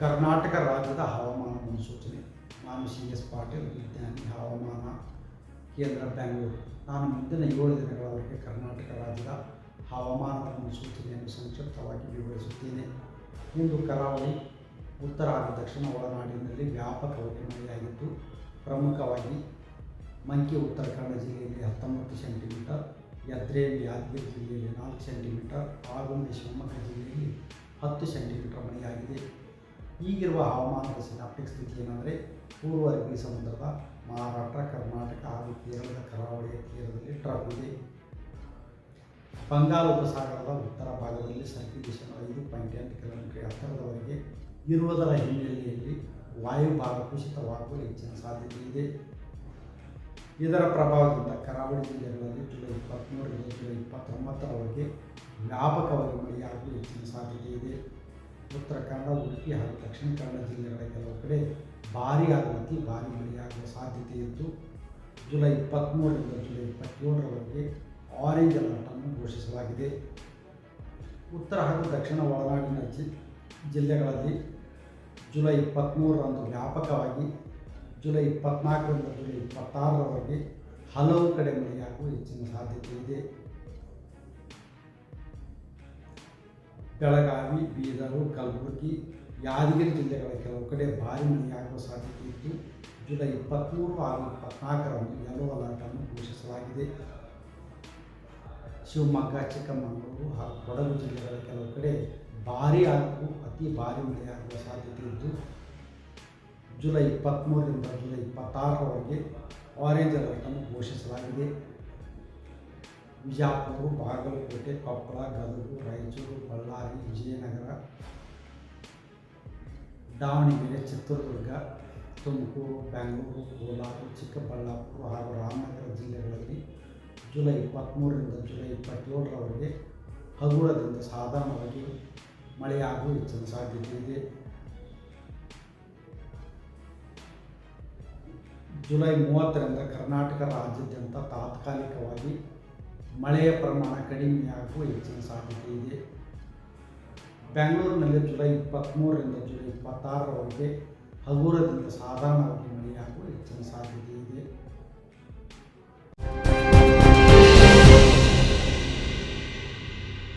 ಕರ್ನಾಟಕ ರಾಜ್ಯದ ಹವಾಮಾನ ಮುನ್ಸೂಚನೆ. ನಾನು ಸಿ ಎಸ್ ಪಾಟೀಲ್, ವಿಜ್ಞಾನಿ, ಹವಾಮಾನ, ಕೇಂದ್ರ ಬೆಂಗಳೂರು ನಾನು ಮುಂದಿನ ಏಳು ದಿನಗಳವರೆಗೆ ಕರ್ನಾಟಕ ರಾಜ್ಯದ ಹವಾಮಾನ ಮುನ್ಸೂಚನೆಯನ್ನು ಸಂಕ್ಷಿಪ್ತವಾಗಿ ವಿವರಿಸುತ್ತೇನೆ. ಇಂದು ಕರಾವಳಿ, ಉತ್ತರ ಹಾಗೂ ದಕ್ಷಿಣ ಒಳನಾಡಿನಲ್ಲಿ ವ್ಯಾಪಕವಾಗಿ ಮಳೆಯಾಗಿದ್ದು, ಪ್ರಮುಖವಾಗಿ ಮಂಕಿ ಉತ್ತರ ಕನ್ನಡ ಜಿಲ್ಲೆಯಲ್ಲಿ ಹತ್ತೊಂಬತ್ತು ಸೆಂಟಿಮೀಟರ್ ಯದ್ರೇಲಿ ಯಾದಗಿರಿ ಜಿಲ್ಲೆಯಲ್ಲಿ ನಾಲ್ಕು ಸೆಂಟಿಮೀಟರ್, ಆಗುಂಬೆ, ಶಿವಮೊಗ್ಗ ಜಿಲ್ಲೆಯಲ್ಲಿ ಹತ್ತು ಸೆಂಟಿಮೀಟರ್ ಮಳೆಯಾಗಿದೆ. ಈಗಿರುವ ಹವಾಮಾನದ ಸಿನಾಪ್ಟಿಕ್ ಸ್ಥಿತಿ ಏನಂದರೆ ಪೂರ್ವ ಅರಬ್ಬಿ ಸಮುದ್ರದ ಮಹಾರಾಷ್ಟ್ರ, ಕರ್ನಾಟಕ ಹಾಗೂ ಕೇರಳದ ಕರಾವಳಿಯ ತೀರದಲ್ಲಿ ಟ್ರಾಪ್ ಇದೆ ಬಂಗಾಳ ಉಪಸಾಗರದ ಉತ್ತರ ಭಾಗದಲ್ಲಿ ಸರ್ಕ್ಯುಲೇಷನ್ ಐದು ಪಾಯಿಂಟ್ ಎಂಟು ಕಿಲೋಮೀಟರ್ ಎತ್ತರದವರೆಗೆ ಇರುವುದರ ಹಿನ್ನೆಲೆಯಲ್ಲಿ ವಾಯುಭಾಗ ಕುಸಿತವಾಗುವ ಹೆಚ್ಚಿನ ಸಾಧ್ಯತೆ ಇದೆ. ಇದರ ಪ್ರಭಾವದಿಂದ ಕರಾವಳಿ ಜಿಲ್ಲೆಗಳಲ್ಲಿ ಜುಲೈ ಇಪ್ಪತ್ತ್ಮೂರರಿಂದ ಜುಲೈ ಇಪ್ಪತ್ತೊಂಬತ್ತರವರೆಗೆ ವ್ಯಾಪಕವಾಗಿ ಮಳೆಯಾಗುವ ಹೆಚ್ಚಿನ ಸಾಧ್ಯತೆ ಇದೆ. ಉತ್ತರ ಕನ್ನಡ, ಉಡುಪಿ ಹಾಗೂ ದಕ್ಷಿಣ ಕನ್ನಡ ಜಿಲ್ಲೆಗಳ ಕೆಲವು ಕಡೆ ಭಾರೀ ಆಗುವಂತೆ ಭಾರೀ ಮಳೆಯಾಗುವ ಸಾಧ್ಯತೆ ಇದ್ದು, ಜುಲೈ ಇಪ್ಪತ್ತ್ಮೂರರಿಂದ ಜುಲೈ ಇಪ್ಪತ್ತೇಳರವರೆಗೆ ಆರೆಂಜ್ ಅಲರ್ಟನ್ನು ಘೋಷಿಸಲಾಗಿದೆ. ಉತ್ತರ ಹಾಗೂ ದಕ್ಷಿಣ ಒಳನಾಡಿನ ಜಿ, ಜಿಲ್ಲೆಗಳಲ್ಲಿ ಜುಲೈ ಇಪ್ಪತ್ತ್ಮೂರರಂದು ವ್ಯಾಪಕವಾಗಿ, ಜುಲೈ ಇಪ್ಪತ್ತ್ನಾಲ್ಕರಿಂದ ಜುಲೈ ಇಪ್ಪತ್ತಾರರವರೆಗೆ ಹಲವು ಕಡೆ ಮಳೆಯಾಗುವ ಹೆಚ್ಚಿನ ಸಾಧ್ಯತೆ ಇದೆ. ಬೆಳಗಾವಿ, ಬೀದರು, ಕಲಬುರಗಿ, ಯಾದಗಿರಿ ಜಿಲ್ಲೆಗಳ ಕೆಲವು ಕಡೆ ಭಾರಿ ಮಳೆಯಾಗುವ ಸಾಧ್ಯತೆ ಇದ್ದು, ಜುಲೈ ಇಪ್ಪತ್ತ್ಮೂರು ಹಾಗೂ ಇಪ್ಪತ್ನಾಲ್ಕರಂದು ಯೆಲ್ಲೋ ಅಲರ್ಟನ್ನು ಘೋಷಿಸಲಾಗಿದೆ. ಶಿವಮೊಗ್ಗ, ಚಿಕ್ಕಮಗಳೂರು ಹಾಗೂ ಕೊಡಗು ಜಿಲ್ಲೆಗಳ ಕೆಲವು ಕಡೆ ಭಾರೀ ಹಾಗೂ ಅತಿ ಭಾರಿ ಮಳೆಯಾಗುವ ಸಾಧ್ಯತೆ ಇದ್ದು, ಜುಲೈ ಇಪ್ಪತ್ತ್ಮೂರರಿಂದ ಜುಲೈ ಇಪ್ಪತ್ತಾರರವರೆಗೆ ಆರೆಂಜ್ ಅಲರ್ಟನ್ನು ಘೋಷಿಸಲಾಗಿದೆ. ಬಿಜಾಪುರ ಬಾಗಲಕೋಟೆ, ಕೊಪ್ಪಳ, ಗದಗ ವಿಜಯನಗರ, ದಾವಣಗೆರೆ, ಚಿತ್ರದುರ್ಗ, ತುಮಕೂರು ಬೆಂಗಳೂರು ಕೋಲಾರ, ಚಿಕ್ಕಬಳ್ಳಾಪುರ ಹಾಗೂ ರಾಮನಗರ ಜಿಲ್ಲೆಗಳಲ್ಲಿ ಜುಲೈ ಇಪ್ಪತ್ತ್ಮೂರರಿಂದ ಜುಲೈ ಇಪ್ಪತ್ತೇಳರವರೆಗೆ ಹಗುರದಿಂದ ಸಾಧಾರಣವಾಗಿ ಮಳೆಯಾಗುವ ಹೆಚ್ಚಿನ ಸಾಧ್ಯತೆ ಇದೆ. ಜುಲೈ ಮೂವತ್ತರಿಂದ ಕರ್ನಾಟಕ ರಾಜ್ಯಾದ್ಯಂತ ತಾತ್ಕಾಲಿಕವಾಗಿ ಮಳೆಯ ಪ್ರಮಾಣ ಕಡಿಮೆಯಾಗುವ ಹೆಚ್ಚಿನ ಸಾಧ್ಯತೆ ಇದೆ. ಬೆಂಗಳೂರಿನಲ್ಲಿ ಜುಲೈ ಇಪ್ಪತ್ತ್ಮೂರರಿಂದ ಜುಲೈ ಇಪ್ಪತ್ತಾರರವರೆಗೆ ಹಗುರದಿಂದ ಸಾಧಾರಣವಾಗಿ ಮಳೆಯಾಗುವ ಹೆಚ್ಚಿನ ಸಾಧ್ಯತೆ ಇದೆ.